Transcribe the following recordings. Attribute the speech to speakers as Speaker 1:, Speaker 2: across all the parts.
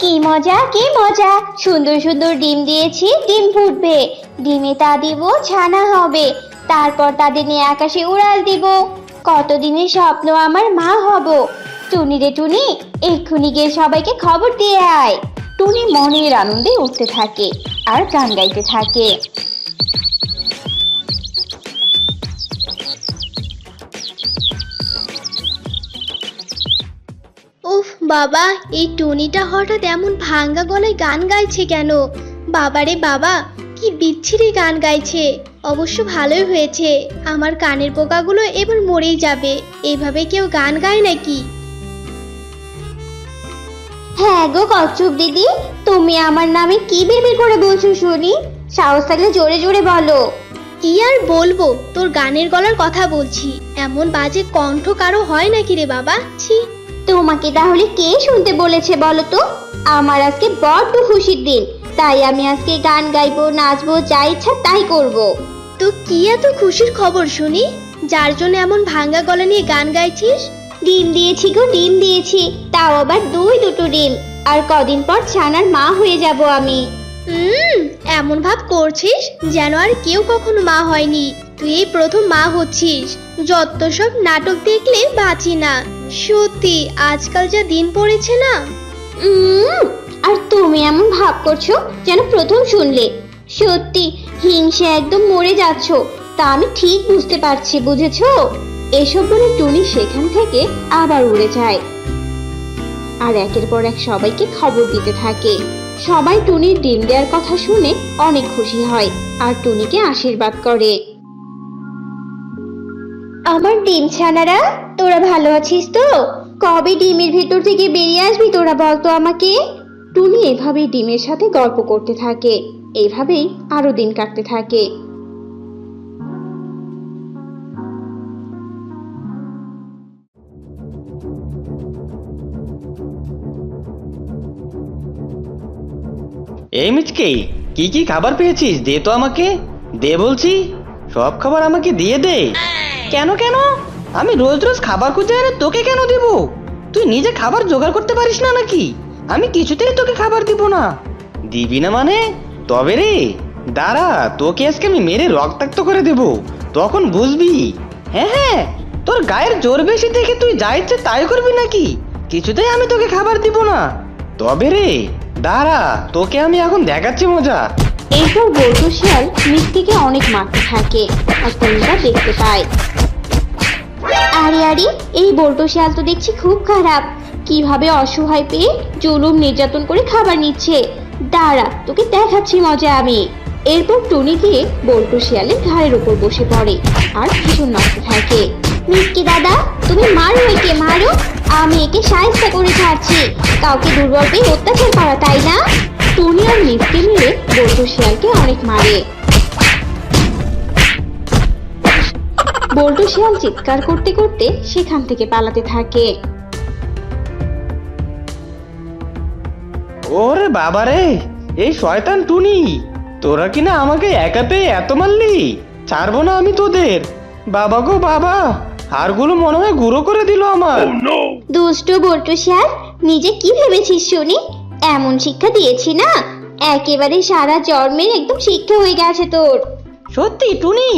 Speaker 1: কি মজা কি মজা। সুন্দর সুন্দর ডিম দিয়েছি, ডিম ফুটবে। ডিমে তা দিব, ছানা হবে। তারপর তাদের নিয়ে আকাশে উড়াল দিব। কতদিনের স্বপ্ন আমার মা হব। টুনি রে টুনি, এক্ষুনি গিয়ে সবাইকে খবর দিয়ে আয়। টুনি মনের আনন্দে উঠতে থাকে আর গান গাইতে থাকে।
Speaker 2: বাবা এই টুনিটা হঠাৎ এমন ভাঙ্গা গলায় গান গাইছে কেন? বাবারে বাবা কি বিচ্ছিরি গান গাইছে। অবশ্য ভালোই হয়েছে। আমার কানের পোকাগুলো এবার মরেই যাবে। এইভাবে কেউ গান গায় নাকি?
Speaker 1: হ্যাঁ গো কচ্ছপ দিদি তুমি আমার নামে কি বেবি করে বলছো শুনি? সাহস থাকলে জোরে জোরে বলো।
Speaker 2: কি আর বলব? তোর গানের গলার কথা বলছি। এমন বাজে কণ্ঠ কারও হয় নাকি রে বাবা? ছি।
Speaker 1: তোমাকে তাহলে কে শুনতে বলেছে বলো তো? আমার আজকে বড্ড খুশির দিন। তাই আমি আজকে গান গাইবো নাচবো যা ইচ্ছা তাই করব।
Speaker 2: তো কি এত খুশির খবর শুনি? যার জন্য এমন ভাঙ্গা গলা নিয়ে গান গাইছিস?
Speaker 1: ডিম দিয়েছি গো ডিম দিয়েছি। তাও আবার দুই দুটো ডিম। আর কদিন পর ছানার মা হয়ে যাব আমি।
Speaker 2: হুম এমন ভাব করছিস যেন আর কেউ কখনো মা হয়নি। তুই এই প্রথম মা হচ্ছিস। যত সব নাটক দেখলে বাঁচি না। সত্যি, আজকাল যা দিন পড়েছে না।
Speaker 1: আর তুমি এমন ভাব করছ যেন প্রথম শুনলে। সত্যি, হিংসে একদম মরে যাচ্ছ। তা আমি ঠিক বুঝতে পারছি, বুঝেছ? এসব বলে টুনি সেখান থেকে আবার উড়ে যায়। আর একের পর এক সবাইকে খবর দিতে থাকে। সবাই টুনির ডিম দেওয়ার কথা শুনে অনেক খুশি হয়, আর টুনিকে আশীর্বাদ করে। আমার ডিম ছানারা, তোরা ভালো আছিস তো? কবে ডিমের ভেতর থেকে বেরিয়ে আসবি তোরা বলতো আমাকে? টুনি এভাবেই ডিমের সাথে গল্প করতে থাকে এইভাবেই আরও দিন কাটতে থাকে।
Speaker 3: এই মিচকে, কি কি খাবার পেয়েছিস? দে তো আমাকে। দে বলছি, সব খাবার আমাকে দিয়ে দে। কেন কেন? আমি রোজ রোজ খাবার খুঁজে এনে তোকে কেন দেব? তুই নিজে খাবার জোগাড় করতে পারিস না নাকি? আমি কিছুতেই তোকে খাবার দিব না। দিবি না মানে? তবে রে, দাঁড়া, তোকে আজকে আমি মেরে রক্তাক্ত করে দেব। তখন বুঝবি। হ্যাঁ হ্যাঁ তোর গায়ের জোর বেশি থেকে তুই যা ইচ্ছে তাই করবি নাকি? কিছুতেই আমি তোকে খাবার দিব না। তবে রে, দাঁড়া, তোকে আমি এখন দেখাচ্ছি মজা।
Speaker 1: এরপর বল্টু শিয়াল মিষ্টিকে অনেক মারতে থাকে, আর টুনিটা দেখতে পায়। আরে আরে, এই বল্টু শিয়াল তো দেখছি খুব খারাপ। কীভাবে অসহায় পেয়ে জুলুম নির্যাতন করে খাবার নিচ্ছে? দাঁড়া, তোকে দেখাচ্ছি মজা আমি। এরপর টুনি গিয়ে বল্টু শিয়ালের ঘাড়ের উপর বসে পড়ে আর ভীষণ নাচতে থাকে। মিষ্টি দাদা, তুমি মারো একে, মারো। আমি একে সাহায্য করে ছাড়ছি। কাউকে দুর্বল পেয়ে অত্যাচার করা, তাই না? টুনি আর মিষ্টি মিলে বল্টু শিয়ালকে অনেক মারে। বল্টু শিয়াল চিৎকার করতে করতে সেখান থেকে পালাতে থাকে।
Speaker 3: ওরে বাবা রে এই শয়তান টুনি তোরা কিনা আমাকে একাতে এত মারলি? ছাড়বো না আমি তোদের। বাবা গো বাবা হাড়গুলো মনে হয় গুঁড়ো করে দিল আমার।
Speaker 1: দুষ্ট বল্টু শিয়াল নিজে কি ভেবেছিস শুনি? এমন শিক্ষা দিয়েছি না একেবারে সারা জন্মের একদম শিক্ষা হয়ে গেছে তোর।
Speaker 3: সত্যি টুনি?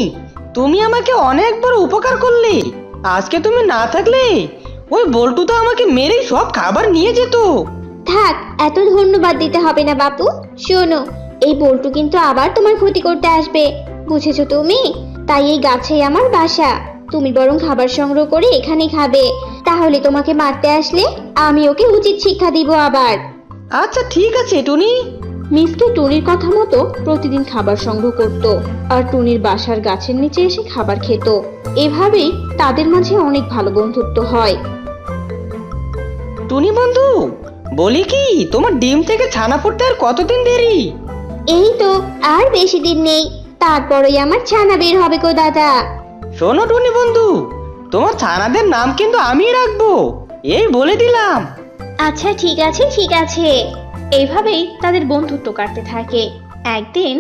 Speaker 3: তুমি আমাকে অনেক বড় উপকার করলে। আজকে তুমি না থাকলে ওই বল্টু তো আমাকে মেরে সব খাবার নিয়ে যেত।
Speaker 1: থাক এত ধন্যবাদ দিতে হবে না বাপু। শোনো এই বল্টু কিন্তু আবার তোমার ক্ষতি করতে আসবে। বুঝেছ তুমি? তাই এই গাছেই আমার বাসা। তুমি বরং খাবার সংগ্রহ করে এখানে খাবে। তাহলে তোমাকে মারতে আসলে আমি ওকে উচিত শিক্ষা দিব আবার।
Speaker 3: আচ্ছা ঠিক আছে টুনি।
Speaker 1: মিসকে টুনির কথা মতো প্রতিদিন খাবার সংগ্রহ করত আর টুনির বাসার গাছের নিচে এসে খাবার খেত। এভাবেই তাদের মাঝে অনেক ভালো বন্ধুত্ব হয়।
Speaker 3: টুনি বন্ধু বলি কি তোমার ডিম থেকে ছানা ফুটতে আর কতদিন দেরি?
Speaker 1: এই তো আর বেশি দিন নেই তারপরেই আমার ছানা বের হবে গো দাদা।
Speaker 3: শোনো টুনি বন্ধু তোমার ছানাদের নাম কিন্তু আমিই রাখব এই বলে দিলাম।
Speaker 1: আচ্ছা ঠিক আছে ঠিক আছে। এইভাবেই তাদের বন্ধুত্ব কাটতে থাকে। একদিন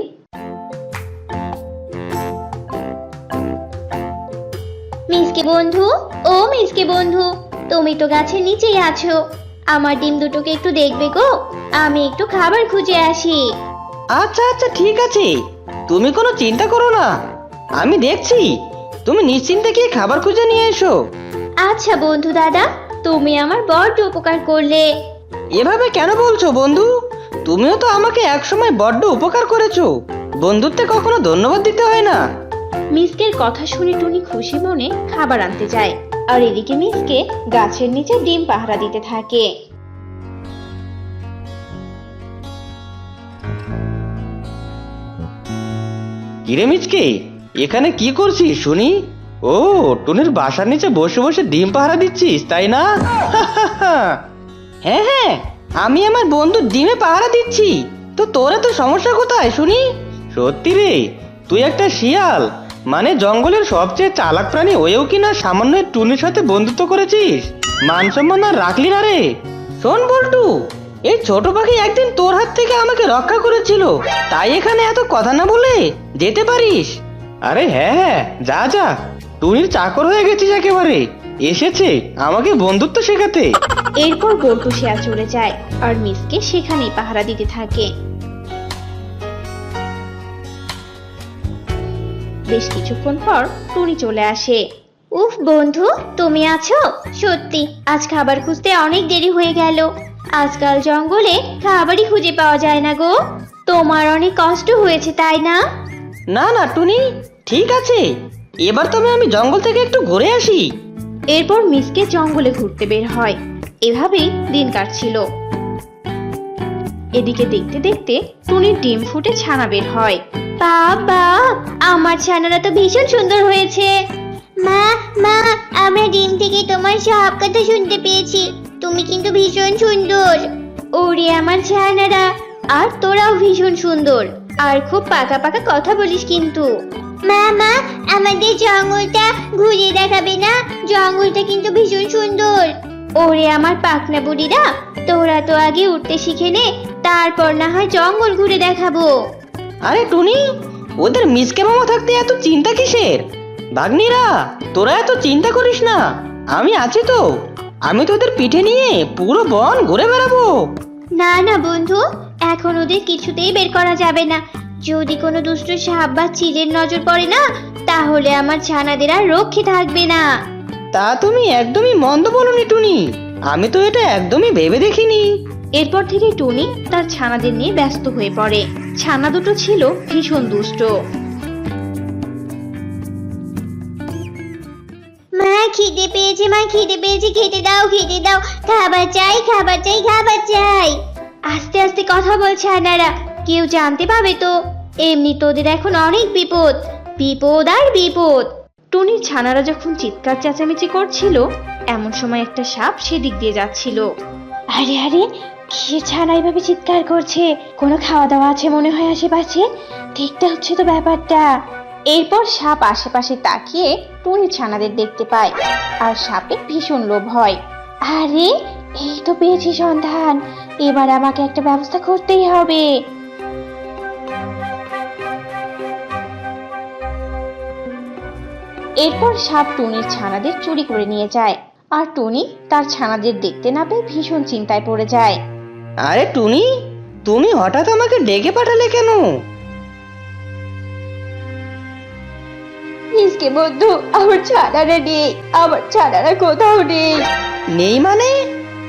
Speaker 1: মিসকে বন্ধু ও মিসকে বন্ধু তুমি তো গাছের নিচেই আছো। আমার ডিম দুটোকে একটু দেখবে গো আমি একটু খাবার খুঁজে আসি।
Speaker 3: আচ্ছা আচ্ছা ঠিক আছে। তুমি কোনো চিন্তা করো না। আমি দেখছি তুমি নিশ্চিন্তে গিয়ে খাবার খুঁজে নিয়ে এসো।
Speaker 1: আচ্ছা বন্ধু দাদা তুমি আমার বড্ড উপকার করলে।
Speaker 3: এভাবে কেন বলছো বন্ধু? তুমিও তো আমাকে একসময় বড্ড উপকার করেছ। বন্ধুত্বে কখনো ধন্যবাদ দিতে হয় না।
Speaker 1: মিসকের কথা শুনে টুনি খুশি মনে খাবার আনতে যায়। আর এদিকে মিসকে গাছের নিচে ডিম পাহারা দিতে থাকে।
Speaker 3: কিরে মিচকে এখানে কি করছিস শুনি? ও টুনির বাসার নিচে বসে বসে ডিম পাহারা দিচ্ছিস তাই না? হ্যাঁ হ্যাঁ আমি আমার বন্ধুর ডিমে পাহারা দিচ্ছি। তো তোরা তো সমস্যা কোথায় শুনি? সত্যি রে তুই একটা শিয়াল। মানে জঙ্গলের সবচেয়ে চালাক প্রাণী হয়েও কি না সামান্য টুনির সাথে বন্ধুত্ব করেছিস? মান সম্মান আর রাখলি না রে। শোন বল্টু এই ছোট পাখি একদিন তোর হাত থেকে আমাকে রক্ষা করেছিল। তাই এখানে এত কথা না বলে যেতে পারিস? আরে হ্যাঁ হ্যাঁ যা যা। টুনির চাকর হয়ে গেছিস একেবারে। এসেছে? আমাকে বন্ধুত্ব শেখাতে।
Speaker 1: এরপর বল্টু শিয়াল চলে যায় আর মিসকে সেখানেই পাহারা দিতে থাকে। বেশ কিছুক্ষণ পর টুনি চলে আসে। উফ বন্ধু তুমি আছো? সত্যি আজ খাবার খুঁজতে অনেক দেরি হয়ে গেল। আজকাল জঙ্গলে খাবারই খুঁজে পাওয়া যায় না গো। তোমার অনেক কষ্ট হয়েছে তাই না?
Speaker 3: না না টুনি ঠিক আছে। এবার তবে আমি জঙ্গল থেকে একটু ঘুরে আসি।
Speaker 1: এরপর মিসকে জঙ্গলে ঘুরতে বের হয়। এভাবেই দিন কাটছিল। এদিকে দেখতে দেখতে টুনির ডিম ফুটে ছানা বের হয়। বাবা আমার ছানারা তো ভীষণ সুন্দর হয়েছে। মা মা আমরা ডিম থেকে তোমার সব কথা শুনতে পেয়েছি। তুমি কিন্তু ভীষণ সুন্দর। ওরে আমার ছানারা আর তোরাও ভীষণ সুন্দর। আর খুব পাকা পাকা কথা বলিস কিন্তু। মা মা আমাদের জঙ্গলটা ঘুরিয়ে দেখাবে না? জঙ্গলটা কিন্তু ভীষণ সুন্দর। ওরে আমার পাকনা বুড়িরা তোরা তো আগে উঠতে শিখে নে তারপর না হয় জঙ্গল ঘুরে দেখাবো।
Speaker 3: আরে টুনি ওদের মিসকে মামা থাকতে এত চিন্তা কিসের? ভাগ্নিরা তোরা এত চিন্তা করিস না। আমি আছি তো। আমি তোদের পিঠে নিয়ে পুরো বন ঘুরে বেড়াবো।
Speaker 1: না না বন্ধু এখন ওদের কিছুতেই বের করা যাবে না। যদি কোনো দুষ্ট সাপ বা চিলের নজর পড়ে না তাহলে আমার ছানাদের আর রক্ষে থাকবে না।
Speaker 3: তা তুমি একদমই মন্দ বলনি টুনি। আমি তো এটা একদমই ভেবে দেখিনি।
Speaker 1: এরপর থেকে টুনি তার ছানাদের নিয়ে ব্যস্ত হয়ে পড়ে। ছানা দুটো ছিল ভীষণ দুষ্ট। মা খিদে পেয়েছে মা খিদে পেয়েছে খেতে দাও খেতে দাও। খাবার চাই খাবার চাই খাবার চাই। আস্তে আস্তে কথা বলছে আনারা কেউ জানতে পাবে তো? এমনি তোদের এখন অনেক বিপদ। বিপদ আর বিপদ। টুনির ছানারা যখন চিৎকার চেঁচামেচি করছিল এমন সময় একটা সাপ সেদিক দিয়ে যাচ্ছিল। আরে আরে কে ছানা এইভাবে চিৎকার করছে? কোনো খাওয়া দাওয়া আছে মনে হয় আশেপাশে? দেখতে হচ্ছে তো ব্যাপারটা। এরপর সাপ আশেপাশে তাকিয়ে টুনি ছানাদের দেখতে পায় আর সাপের ভীষণ লোভ হয়। আরে এই তো পেয়েছি সন্ধান। এবার আমাকে একটা ব্যবস্থা করতেই হবে। এরপর সাপ টুনির ছানাদের চুরি করে নিয়ে যায়। আর টুনি তার ছানাদের দেখতে না পেয়ে ভীষণ চিন্তায় পড়ে যায়।
Speaker 3: আরে টুনি তুমি হঠাৎ আমাকে ডেকে পাঠালে কেন?
Speaker 1: মিসকে বন্ধু আমার ছানারা নেই। আমার ছানারা কোথাও নেই।
Speaker 3: নেই মানে?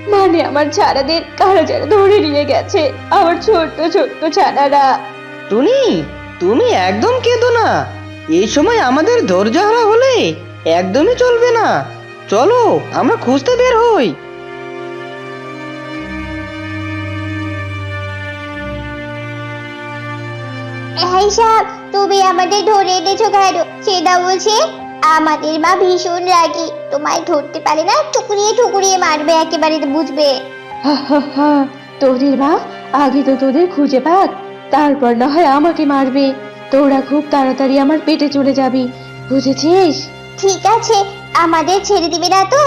Speaker 1: মানে আমার ছানাদের কারা যারা ধরে নিয়ে গেছে আমার ছোট্ট ছোট্ট ছানারা।
Speaker 3: টুনি তুমি একদম কেঁদো না। এই সময় আমাদের ধৈর্য হারা হলে একদমই চলবে না। চলো আমরা খুঁজতে বের হই।
Speaker 4: এই সাপ তুমি আমাদের ধরে এনেছো কেন? সেটা বলছে আমাদের মা ভীষণ রাগী। তোমায় ধরতে পারে না টুকরিয়ে টুকরিয়ে মারবে একেবারে বুঝবে?
Speaker 1: হা হা হা তোদের মা আগে তো তোদের খুঁজে পাক তারপর না হয় আমাকে মারবে। তোরা খুব তাড়াতাড়ি আমার পেটে চলে যাবি বুঝেছিস?
Speaker 4: ঠিক আছে আমাদের ছেড়ে দিবে না তো।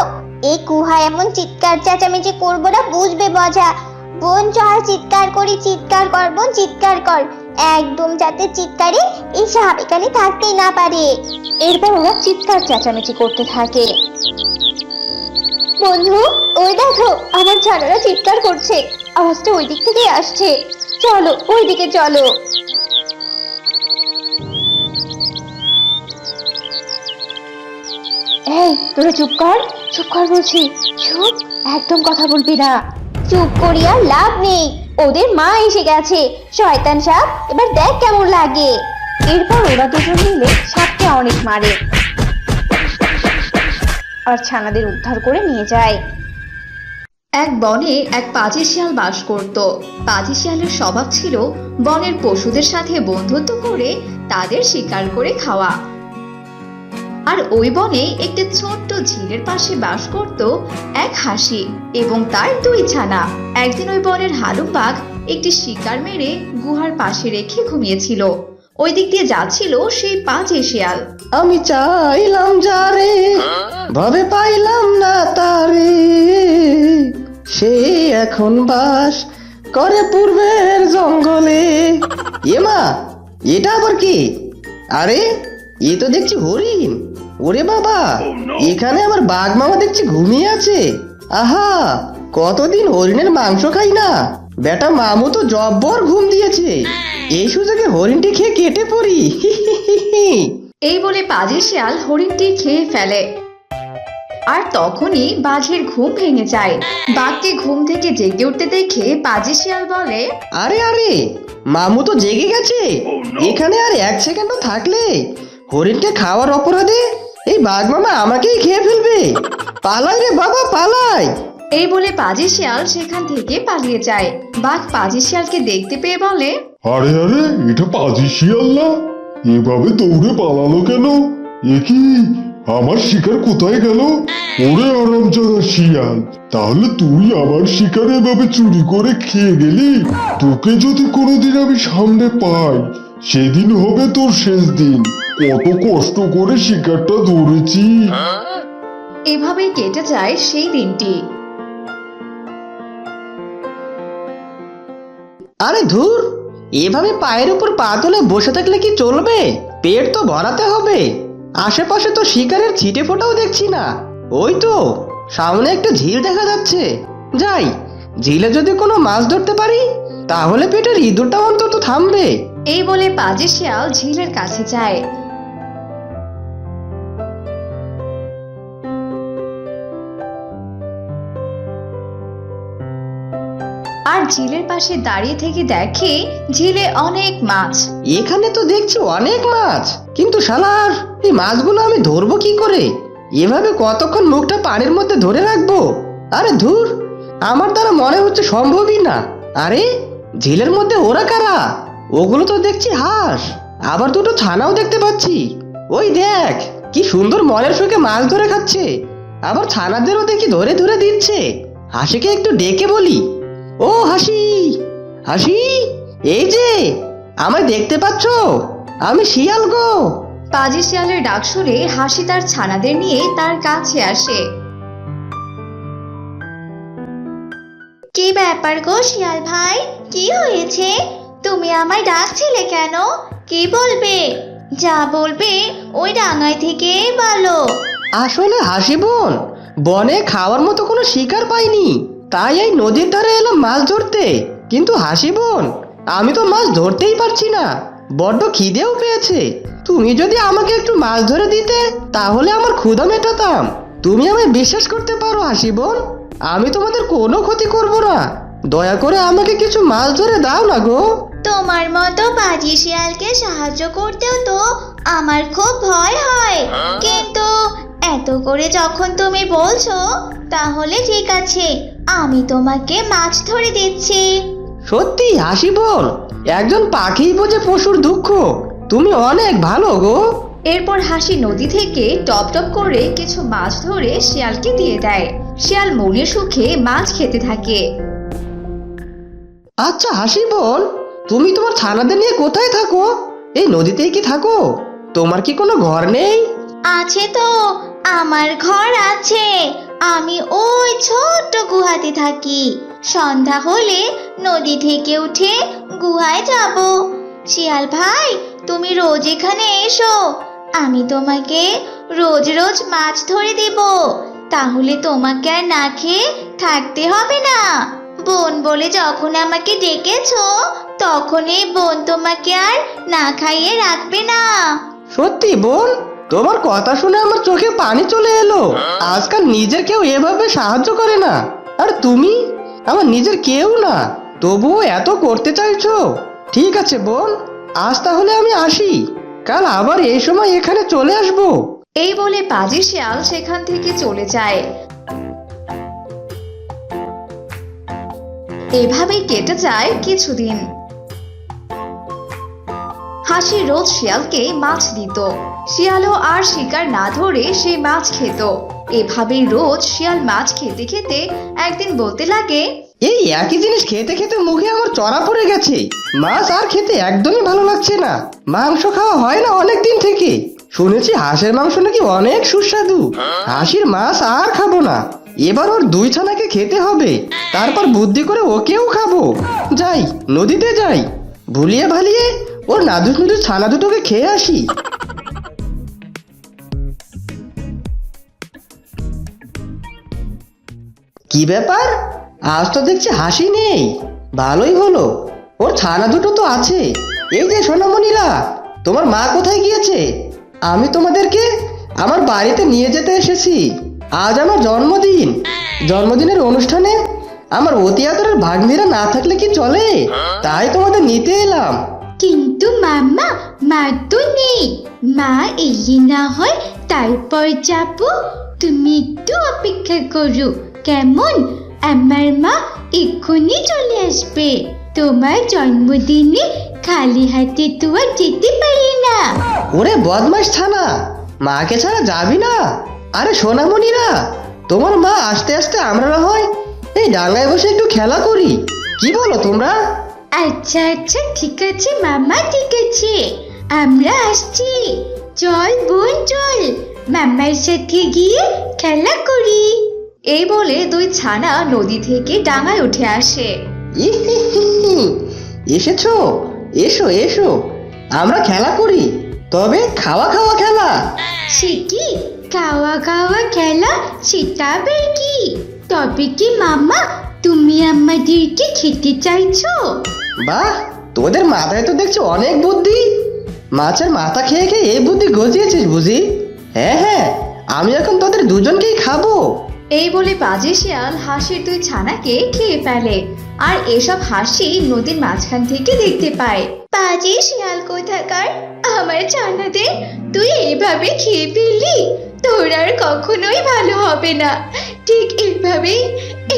Speaker 4: এই কুহা এমন চিৎকার চেঁচামেচি করব না বুঝবে মজা। বোন চল চিৎকার করি চিৎকার কর বোন চিৎকার কর। একদম যাতে চিৎকারে এই এখানে থাকতেই না পারে।
Speaker 1: এরপর ওরা চিৎকার চেঁচামেচি করতে থাকে।
Speaker 4: বন্ধু ওই দেখো আমার ছানারা চিৎকার করছে।
Speaker 1: আওয়াজটা ওই দিক থেকে আসছে। চলো ওই দিকে চলো। এই, তোরা চুপ কর। চুপ কর বলছি। চুপ? একদম কথা বলবি না।
Speaker 4: চুপ করিয়া লাভ নেই। ওদের মা এসে গেছে। শয়তান সাপ, এবার দেখ কেমন লাগে।
Speaker 1: এরপর ওরা দুজন মিলে সাপকে অনেক মারে। আর ছানাদের উদ্ধার করে নিয়ে যায়।
Speaker 5: এক বনে এক পাজি শিয়াল বাস করত। পাজি শিয়ালের স্বভাব ছিল বনের পশুদের সাথে বন্ধুত্ব করে তাদের শিকার করে খাওয়া। আর ওই বনে একটি ছোট্ট ঝিলের পাশে বাস করত এক হাসি এবং তার দুই ছানা। একদিন ওই বনের হালুম বাঘ একটি শিকার মেরে গুহার পাশে রেখে ঘুমিয়েছিল। ওই দিক দিয়ে যাচ্ছিল সেই পাজি শিয়াল।
Speaker 3: আমি চাইলাম যারে, ভাবে পাইলাম না তারে। সে এখন বাস করে পূর্বের জঙ্গলে। এমা এটা আবার কি? আরে, এ তো দেখছি হরিণ। ওরে বাবা এখানে আমার বাঘ মামা দেখছি ঘুমিয়ে আছে। আহা কতদিন হরিণের মাংস খাই না। বেটা মামু তো জব্বর ঘুম দিয়েছে। এই সুযোগে হরিণটি খেয়ে কেটে পড়ি।
Speaker 5: এই বলে পাজি শিয়াল হরিণটি খেয়ে ফেলে। আর তখনই বাঘের ঘুম ভেঙে যায়। বাঘকে ঘুম থেকে জেগে উঠতে দেখে পাজি শিয়াল বলে
Speaker 3: আরে আরে মামু তো জেগে গেছে। এখানে আর এক সেকেন্ডও থাকলে। হরিণকে খাওয়ার অপরাধে? এই বাঘ মামা আমাকেই খেয়ে ফেলবে। পালাই রে বাবা পালাই।
Speaker 5: এই বলে পাজি শিয়াল সেখান থেকে পালিয়ে যায়। বাঘ পাজি শিয়ালকে দেখতে পেয়ে বলে
Speaker 6: আরে আরে এটা পাজি শিয়াল না? এভাবে দৌড়ে পালালো কেন? এ কি আমার শিকার কোথায় গেল? ওরে আরামজাদা শিয়াল তাহলে তুই আমার শিকার এভাবে চুরি করে খেয়ে গেলি? তোকে যদি কোনোদিন আমি সামনে পাই সেদিন হবে তোর শেষ দিন। কত কষ্ট করে শিকারটা ধরেছি।
Speaker 5: এভাবেই কেটে যায় সেই দিনটি।
Speaker 3: আরে ধুর এভাবে পায়ের উপর পা তুলে বসে থাকলে কি চলবে? পেট তো ভরাতে হবে। আশেপাশে তো শিকারের ছিটে ফোটাও দেখছি না। ওই তো সামনে একটা ঝিল দেখা যাচ্ছে। যাই ঝিলে যদি কোনো মাছ ধরতে পারি তাহলে পেটের ইঁদুরটা অন্তত থামবে।
Speaker 5: এই বলে পাজি শিয়াল ঝিলের কাছে যায়। ঝিলের পাশে দাঁড়িয়ে থেকে দেখে ঝিলে অনেক মাছ।
Speaker 3: এখানে তো দেখছি অনেক মাছ। কিন্তু শালার, এই মাছগুলো আমি ধরবো কি করে? এভাবে কতক্ষণ মুখটা পানির মধ্যে ধরে রাখব? আরে ধুর, আমার দ্বারা মনে হচ্ছে সম্ভবই না। আরে, ঝিলের মধ্যে ওরা কারা? ওগুলো তো দেখছি হাঁস। আবার দুটো ছানাও দেখতে পাচ্ছি। ওই দেখ, কি সুন্দর মনের সুখে মাছ ধরে খাচ্ছে। আবার ছানাদেরও দেখি ধরে ধরে দিচ্ছে। হাসিকে একটু ডেকে বলি। ও হাসি হাসি এই যে আমায় দেখতে পাচ্ছ? আমি শিয়াল গো।
Speaker 5: পাজি শিয়ালের ডাক শুনে হাসি তার ছানাদের নিয়ে তার কাছে আসে।
Speaker 4: কি ব্যাপার গো শিয়াল ভাই? কি হয়েছে? তুমি আমায় ডাকছিলে কেন? কি বলবে? যা বলবে ওই ডাঙায় থেকে বলো।
Speaker 3: আসলে হাসি বোন বনে খাওয়ার মতো কোনো শিকার পাইনি। তাই এই নদীর ধারে এলাম মাছ ধরতে। কিন্তু হাসি বোন আমি তো মাছ ধরতেই পারছি না। বড্ড খিদেও পেয়েছে। তুমি যদি আমাকে একটু মাছ ধরে দিতে তাহলে আমার ক্ষুধা মেটাতাম। তুমি আমায় বিশ্বাস করতে পারো হাসি বোন। আমি তোমাদের কোনো ক্ষতি করব না। দয়া করে আমাকে কিছু মাছ ধরে দাও না গো।
Speaker 4: তোমার মতো বাজি শিয়ালকে সাহায্য করতেও তো আমার খুব ভয় হয়। কিন্তু এত করে যখন তুমি বলছো তাহলে ঠিক আছে। আমি তোমাকে মাছ ধরে দিচ্ছি।
Speaker 3: সত্যি হাসি বোন একজন পাখি বোঝে পশুর দুঃখ। তুমি অনেক ভালো গো।
Speaker 5: এরপর হাসি নদী থেকে টপ টপ করে কিছু মাছ ধরে শিয়ালকে দিয়ে দেয়। শিয়াল মনের সুখে মাছ খেতে থাকে।
Speaker 3: আচ্ছা হাসি বোন তুমি তোমার ছানাদের নিয়ে কোথায় থাকো? এই নদীতেই কি থাকো? তোমার কি কোনো ঘর নেই?
Speaker 4: আছে তো আমার ঘর আছে। আমি ওই ছোট্ট গুহাতে থাকি। সন্ধ্যা হলে নদী থেকে উঠে গুহায় যাব। শিয়াল ভাই, তুমি রোজ এখানে এসো। আমি তোমাকে রোজ রোজ মাছ ধরে দেব। তাহলে তোমাকে আর না খেয়ে থাকতে হবে না। বোন বলে যখন আমাকে ডেকেছো, তখন এই বোন তোমাকে আর না খাইয়ে রাখবে না।
Speaker 3: সত্যি বোন? তোমার কথা শুনে আমার চোখে পানি চলে এলো। আজকাল নিজের কেউ এভাবে সাহায্য করে না। আর তুমি? আমার নিজের কেউ না। তবুও এত করতে চাইছো? ঠিক আছে বোন, আজ তাহলে আমি আসি। কাল আবার এই সময় এখানে চলে আসব।
Speaker 5: এই বলে পাজি শিয়াল সেখান থেকে চলে যায়। এভাবেই কেটে যায় কিছুদিন। হাসি রোজ শিয়ালকে মাছ দিত। শিয়ালও আর শিকার না ধরে সে মাছ খেত। এভাবেই রোজ শিয়াল মাছ খেতে খেতে একদিন বলতে লাগে,
Speaker 3: এই একই জিনিস খেতে খেতে মুখে আমার চড়া পড়ে গেছে। মাছ আর খেতে একদমই ভালো লাগছে না। মাংস খাওয়া হয় না অনেক দিন থেকে। শুনেছি হাঁসের মাংস নাকি অনেক সুস্বাদু। হাসির মাছ আর খাব না। এবার ওর দুই ছানাকে খেতে হবে। তারপর বুদ্ধি করে ওকেও খাব। যাই, নদীতে যাই। ভুলিয়ে ভালিয়ে ওর নাদু নুদুস ছানা দুটোকে খেয়ে আসি। কি ব্যাপার? আজ তো দেখছি হাসি নেই। ভালোই হলো। ওর ছানা দুটো তো আছে। এই যে সোনামণিরা তোমার মা কোথায় গিয়েছে? আমি তোমাদেরকে আমার বাড়িতে নিয়ে যেতে এসেছি। আজ আমার জন্মদিন। জন্মদিনের অনুষ্ঠানে আমার অতি আদরের ভাগ্নিরা না থাকলে কি চলে? তাই তোমাদের নিতে এলাম।
Speaker 2: কিন্তু মামা, মা তো নেই। মা এগিয়ে না হয়, তারপর যাব। তুমি একটু অপেক্ষা করো। কেমন? আমার মা এক্ষুনি চলে আসবে। তোমার জন্মদিনে খালি হাতে তো আর যেতে পারি না।
Speaker 3: ওরে বদমাস ছানা, মাকে ছাড়া যাবি না? আরে সোনামণিরা তোমার মা আস্তে আস্তে আমরা না হয়, এই ডাঙায় বসে একটু খেলা করি। কি বলো তোমরা?
Speaker 2: আচ্ছা আচ্ছা ঠিক আছে মামা ঠিক আছে। আমরা আসছি। চল বোন চল। মামার সাথে গিয়ে খেলা করি।
Speaker 5: এই বলে দুই ছানা নদী থেকে ডাঙায় উঠে আসে।
Speaker 3: এসেছ? এসো এসো। আমরা খেলা করি। তবে খাওয়া খাওয়া খেলা।
Speaker 2: সে কি? খাওয়া খাওয়া খেলা? সেটা আবার কি? তবে কি মামা তুমি আমাদেরকে খেতে চাইছো?
Speaker 3: বাহ, তোদের মাথায় তো দেখছি অনেক বুদ্ধি। মাছের মাথা খেয়ে খেয়ে এই বুদ্ধি গজিয়েছিস বুঝি? হ্যাঁ হ্যাঁ আমি এখন তোদের দুজনকেই খাব।
Speaker 5: এই বলে বাজে শিয়াল হাসির দুই ছানাকে খেয়ে ফেলে। আর এসব হাসি নদীর মাঝখান থেকে দেখতে পায়।
Speaker 2: বাজে শিয়াল কোথাকার? আমার ছানাদের, তুই এইভাবে খেয়ে ফেললি? তোর আর কখনোই ভালো হবে না। ঠিক এইভাবেই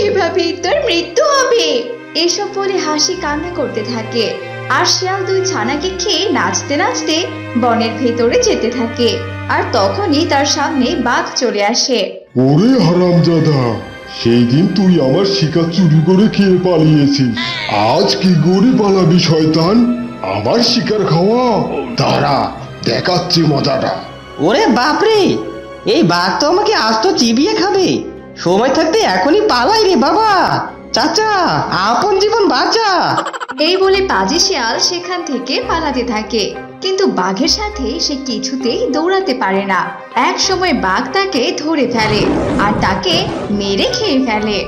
Speaker 2: এভাবেই তোর মৃত্যু হবে।
Speaker 5: এসব বলে হাসি কান্না করতে থাকে। আর শিয়াল দুই ছানাকে খেয়ে নাচতে নাচতে বনের ভেতরে যেতে থাকে। আর তখনই তার সামনে বাঘ চলে আসে।
Speaker 6: ওরে হারামজাদা সেই দিন তুই আমার শিকার চুরি করে খেয়ে পালিয়েছিস। আজ কি করে পালাবি শয়তান? আমার শিকার খাওয়া? দাঁড়া দেখাচ্ছি মজাটা।
Speaker 3: ওরে বাপরে এই বাঘ তো আমাকে আজ তো চিবিয়ে খাবে। সময় থাকতে এখনই পালাই রে বাবা। চাচা, আপন জীবন বাঁচা।
Speaker 5: এই বলে পাজি শিয়াল সেখান থেকে পালাতে থাকে। কিন্তু বাঘের সাথে সে কিছুতেই দৌড়াতে পারে না। এক সময় বাঘ তাকে ধরে ফেলে আর তাকে মেরে খেয়ে ফেলে।